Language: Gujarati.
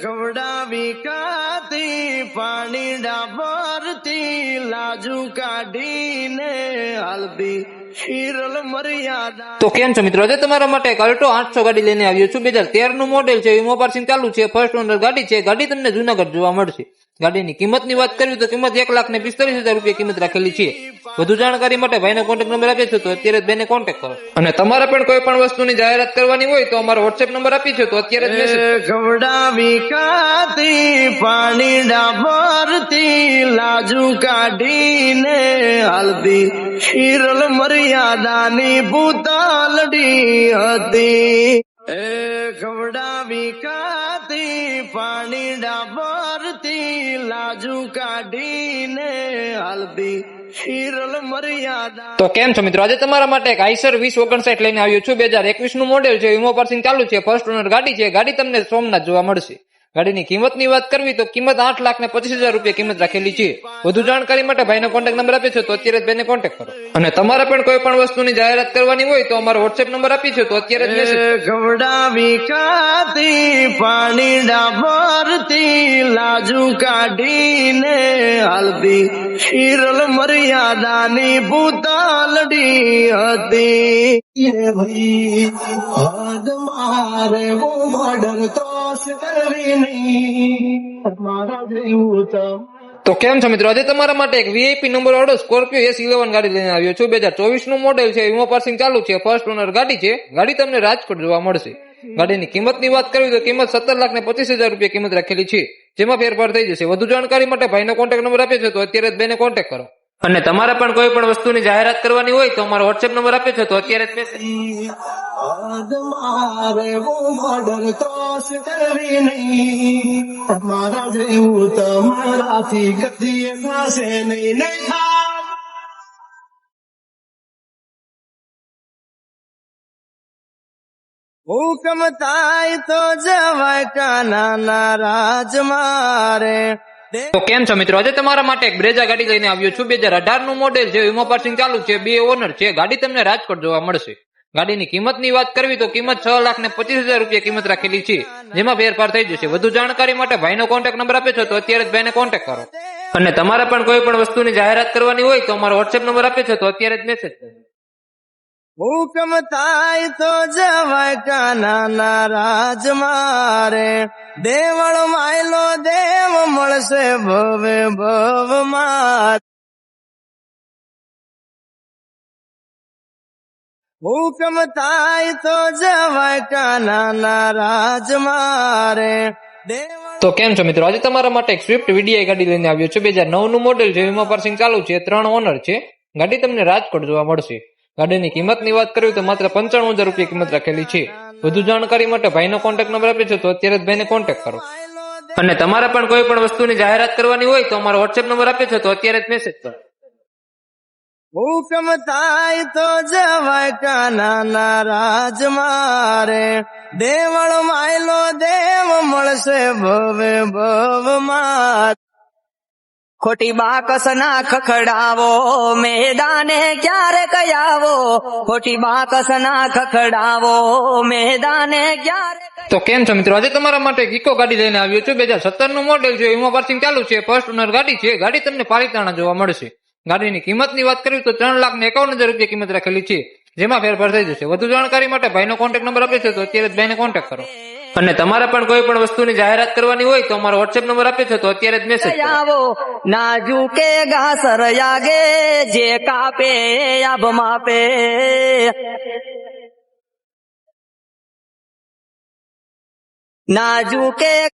ખવડાવી કાતી પાણી ડાબરતી લાજુ કાઢીને હલ્દી તો કેમ છો મિત્રો? આજે તમારા માટે એક અલ્ટો આઠસો ગાડી લઈને આવ્યો છું. બે હજાર તેરનું મોડેલ છે વીમો પાર્સિંગ ચાલુ છે. ફર્સ્ટ ઓનર ગાડી છે. ગાડી તમને જુનાગઢ જોવા મળશે. ગાડીની કિંમતની વાત કરવી તો કિંમત એક લાખ ને પિસ્તાલીસ હજાર રૂપિયા કિંમત રાખેલી છે. વધુ જાણકારી માટે ભાઈનો કોન્ટેક્ટ નંબર આપીએ છે તો અત્યારે જ ભાઈને કોન્ટેક્ટ કરો. અને તમારે પણ કોઈ પણ વસ્તુની જાહેરાત કરવાની હોય તો અમારો વોટ્સએપ નંબર આપી છે તો અત્યારે જ મેસેજ ખવડાવી કાતી પાણી ડાબરતી લાજુ કાઢીને હાલતી હિરલ મર્યાદાની ભૂતાલડી હતી. એ ખવડાવી કાતી પાણી ડાબરતી લાજુ કાઢીને હલદી તો કેમ છો મિત્રો? આજે તમારા માટે એક આઈસર વીસ ઓગણસાઠ લઈને આવ્યો છું. બે હજાર એકવીસનું મોડેલ છે વીમો પાર્સિંગ ચાલુ છે ફર્સ્ટ ઓનર ગાડી છે. ગાડી તમને સોમનાથ જોવા મળશે. ગાડીની કિંમતની વાત કરવી તો કિંમત આઠ લાખ ને પચીસ હજાર રૂપિયા કિંમત રાખેલી છે. વધુ જાણકારી માટે ભાઈનો કોન્ટેક્ટ નંબર આપ્યો છે તો અત્યારે જ કોન્ટેક્ટ કરો. અને તમારે પણ કોઈ પણ વસ્તુની જાહેરાત કરવાની હોય તો અમારો વોટ્સએપ નંબર આપી છે તો અત્યારે જ મેસેજ કાતી પાણી ડાબરતી લાજુ કાઢીને હાલતી. હિરલ મર્યાદાની ભૂતાલડી હતી. ભાઈ, હદ મારે હું મર્ડર તો કેમ છો મિત્રો? આજે તમારા માટે એક વીઆઈપી નંબર વાળો સ્કોર્પિયો એસ ઇલેવન ગાડી લઈને આવ્યો છું. બે હજાર ચોવીસનું મોડેલ છે. વીમો પાર્સિંગ ચાલુ છે. ફર્સ્ટ ઓનર ગાડી છે. ગાડી તમને રાજકોટ જોવા મળશે. ગાડીની કિંમતની વાત કરવી તો કિંમત સત્તર લાખ ને પચીસ હજાર રૂપિયા કિંમત રાખેલી છે. જેમાં ફેરફાર થઈ જશે. વધુ જાણકારી માટે ભાઈનો કોન્ટેક્ટ નંબર આપે છે તો અત્યારે જ બેને કોન્ટેક્ટ કરો. અને તમારે પણ કોઈ પણ વસ્તુની જાહેરાત કરવાની હોય તો અમારો વોટ્સએપ નંબર આપે છે, તો અત્યારે જ હુકમ થાય તો જવાય કાના રાજ મારે. તો કેમ છો મિત્રો? આજે તમારા માટે એક બ્રેજા ગાડી લઈને આવ્યો છું. બે હજાર અઢારનું મોડેલ છે, વીમો પાર્સિંગ ચાલુ છે, બે ઓનર છે. ગાડી તમને રાજકોટ જોવા મળશે. ગાડીની કિંમતની વાત કરવી તો કિંમત છ લાખ ને પચીસ હજાર રૂપિયા કિંમત રાખેલી છે. જેમાં ફેરફાર થઈ જશે. વધુ જાણકારી માટે ભાઈનો કોન્ટેક્ટ નંબર આપે છે તો અત્યારે જ ભાઈને કોન્ટેક્ટ કરો. અને તમારે પણ કોઈ પણ વસ્તુની જાહેરાત કરવાની હોય તો અમારો વોટ્સએપ નંબર આપે છે તો અત્યારે જ મેસેજ કરો. હુકમ થાય તો જવાય કાના રાજ મારે. દેવળ માયલો દેવ મળશે ભવે ભવ માર. હુકમ થાય તો જવાય કાના રાજ મારે. તો કેમ છો મિત્રો? આજે તમારા માટે એક સ્વિફ્ટ વીડીઆઈ ગાડી લઈને આવ્યો છે. બે હજાર નવનું મોડેલ છે. વીમા પાર્સિંગ ચાલુ છે. ત્રણ ઓનર છે. ગાડી તમને રાજકોટ જોવા મળશે. ગાડીની કિંમતની વાત કરવી તો માત્ર પંચાણું હજાર રૂપિયા કિંમત રાખેલી છે. વધુ જાણકારી માટે ભાઈનો કોન્ટેક્ટ નંબર આપે છે તો અત્યારે જ ભાઈને કોન્ટેક્ટ કરો. અને તમારે પણ કોઈ પણ વસ્તુની જાહેરાત કરવાની હોય તો અમારો વોટ્સએપ નંબર આપે છે તો અત્યારે જ મેસેજ કરો. હુકમ થાય તો જવાય કાના રાજ મારે. દેવળ માયલો દેવ મળશે ભવે ભવ માર. ખોટી બાકસ ના ખખડાવો, મેદાને ક્યારે કયાવો? ખોટી બાકસ ના ખખડાવો, મેદાને ક્યારે તો કેમ છો મિત્રો? આજે તમારા માટે ઇકો ગાડી લઈને આવ્યો છું. બે હજાર સત્તરનું મોડેલ છે. એમાં પાર્સિંગ ચાલુ છે. ફર્સ્ટ ઓનર ગાડી છે. ગાડી તમને પાલિતાણા જોવા મળશે. ગાડીની કિંમતની વાત કરવી તો ત્રણ લાખ ને એકાવન હજાર રૂપિયા કિંમત રાખેલી છે. જેમાં ફેરફાર થઈ જશે. વધુ જાણકારી માટે ભાઈનો કોન્ટેક્ટ નંબર આપે છે. તો અત્યારે જ ભાઈને કોન્ટેક્ટ કરો. અને તમારે પણ કોઈ પણ વસ્તુની જાહેરાત કરવાની હોય તો અમારો વોટ્સએપ નંબર આપે છે તો અત્યારે જ મેસેજ આવો. નાજુકે ઘાસર યાગે, જે કાપે આભ માપે. નાજુકે